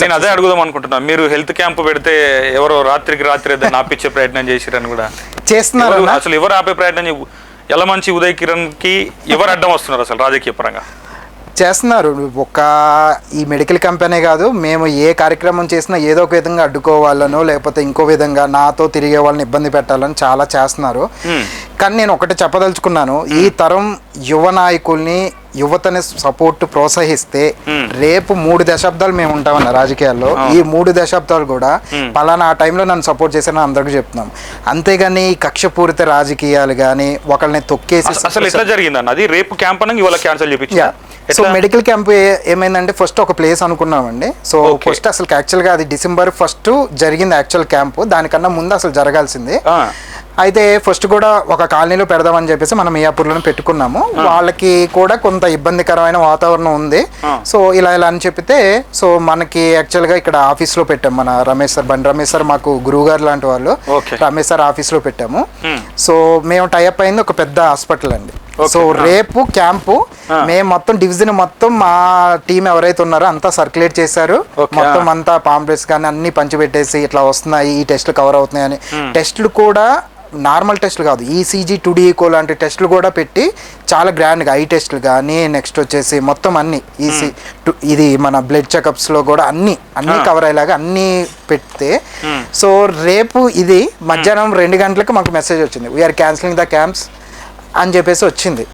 నేను అదే అడుగుదాం అనుకుంటున్నాను మీరు హెల్త్ క్యాంప్ పెడితే ఎవరో రాత్రికి రాత్రి ఏదైనా ఆపించే ప్రయత్నం చేసిరని కూడా. చేస్తున్నారు. అసలు ఎవరు ఆపే ప్రయత్నం చే- యలమంచి ఉదయ్ కిరణ్కి ఎవరు అడ్డం వస్తున్నారు అసలు రాజకీయ పరంగా? చేస్తున్నారు. ఒక ఈ మెడికల్ కంపెనీ కాదు మేము ఏ కార్యక్రమం చేసినా ఏదో ఒక విధంగా అడ్డుకోవాలనో లేకపోతే ఇంకో విధంగా నాతో తిరిగే వాళ్ళని ఇబ్బంది పెట్టాలని చాలా చేస్తున్నారు. కానీ నేను ఒకటి చెప్పదలుచుకున్నాను. ఈ తరం యువ నాయకుల్ని యువతని సపోర్ట్ ప్రోత్సహిస్తే. రేపు మూడు దశాబ్దాలు మేము ఉంటామన్న రాజకీయాల్లో. ఈ మూడు దశాబ్దాలు కూడా పలానా ఆ టైంలో నన్ను సపోర్ట్ చేశానని అందరికీ చెప్తున్నాం. అంతేగాని ఈ కక్షపూరిత రాజకీయాలు కానీ ఒకళ్ళని తొక్కేసి అస- అసలు ఎట్లా జరిగిందన్న? అది రేపు క్యాంప్ ఇవాళ క్యాన్సిల్ చేపించా సో మెడికల్ క్యాంప్ ఏమైందంటే ఫస్ట్ ఒక ప్లేస్ అనుకున్నామండి. సో. ఫస్ట్ అసలు యాక్చువల్గా అది డిసెంబర్ ఫస్ట్ జరిగింది యాక్చువల్ క్యాంప్ దానికన్నా ముందు అసలు జరగాల్సింది. అయితే ఫస్ట్ కూడా ఒక కాలనీలో పెడదామని చెప్పేసి మనం మియాపూర్లో పెట్టుకున్నాము. వాళ్ళకి కూడా కొంత ఇబ్బందికరమైన వాతావరణం ఉంది. సో ఇలా ఇలా అని చెప్పితే సో మనకి యాక్చువల్గా ఇక్కడ ఆఫీస్లో పెట్టాం. మన రమేష్ సార్ బండి రమేష్ సార్ మాకు గురువు గారు లాంటి వాళ్ళు. రమేష్ సార్ ఆఫీస్లో పెట్టాము. సో మేము టైప్ అయింది ఒక పెద్ద హాస్పిటల్ అండి. సో రేపు క్యాంపు ఆ. మేము మొత్తం డివిజన్ మొత్తం మా టీం ఎవరైతే ఉన్నారో అంతా సర్క్యులేట్ చేశారు Okay. మొత్తం అంతా పాంప్లెట్స్ కానీ అన్ని పంచిపెట్టేసి ఇట్లా వస్తున్నాయి ఈ టెస్ట్లు కవర్ అవుతున్నాయి అని Hmm. టెస్ట్లు కూడా నార్మల్ టెస్ట్లు కాదు ఈసీజీ టుడిఈకో లాంటి టెస్ట్లు కూడా పెట్టి చాలా గ్రాండ్గా ఐ టెస్ట్లు కానీ నెక్స్ట్ వచ్చేసి మొత్తం అన్ని ఈసీ ఇది మన బ్లడ్ చెకప్స్లో కూడా అన్ని అన్ని. కవర్ అయ్యేలాగా అన్ని పెడితే Hmm. సో రేపు ఇది మధ్యాహ్నం రెండు గంటలకు మాకు మెసేజ్ వచ్చింది వీఆర్ క్యాన్సిలింగ్ ద క్యాంప్స్ అని చెప్పేసి వచ్చింది.